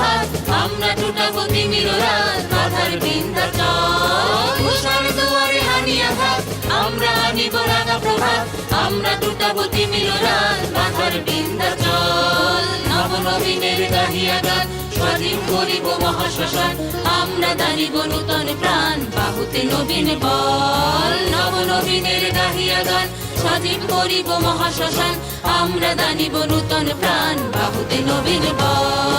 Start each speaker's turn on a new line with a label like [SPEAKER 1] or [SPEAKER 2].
[SPEAKER 1] প্রভাত আমরা টুটাবো তিমির রাত বাধার বিন্ধ্যাচল উষার দুয়ারে হানি আঘাত আমরা আনিব রাঙা প্রভাত। আমরা টুটাবো তিমির রাত বাধার বিন্ধ্যাচল নব নবীনের গাহিয়া গান, স্বাধীন করিব মহাশ্মশান। আমরা দানিব নূতন প্রাণ, বাহুতে নবীন বল। নব নবীনের গাহিয়া গান, স্বাধীন করিব মহাশ্মশান। আমরা দানিব নূতন প্রাণ, বাহুতে নবীন বল।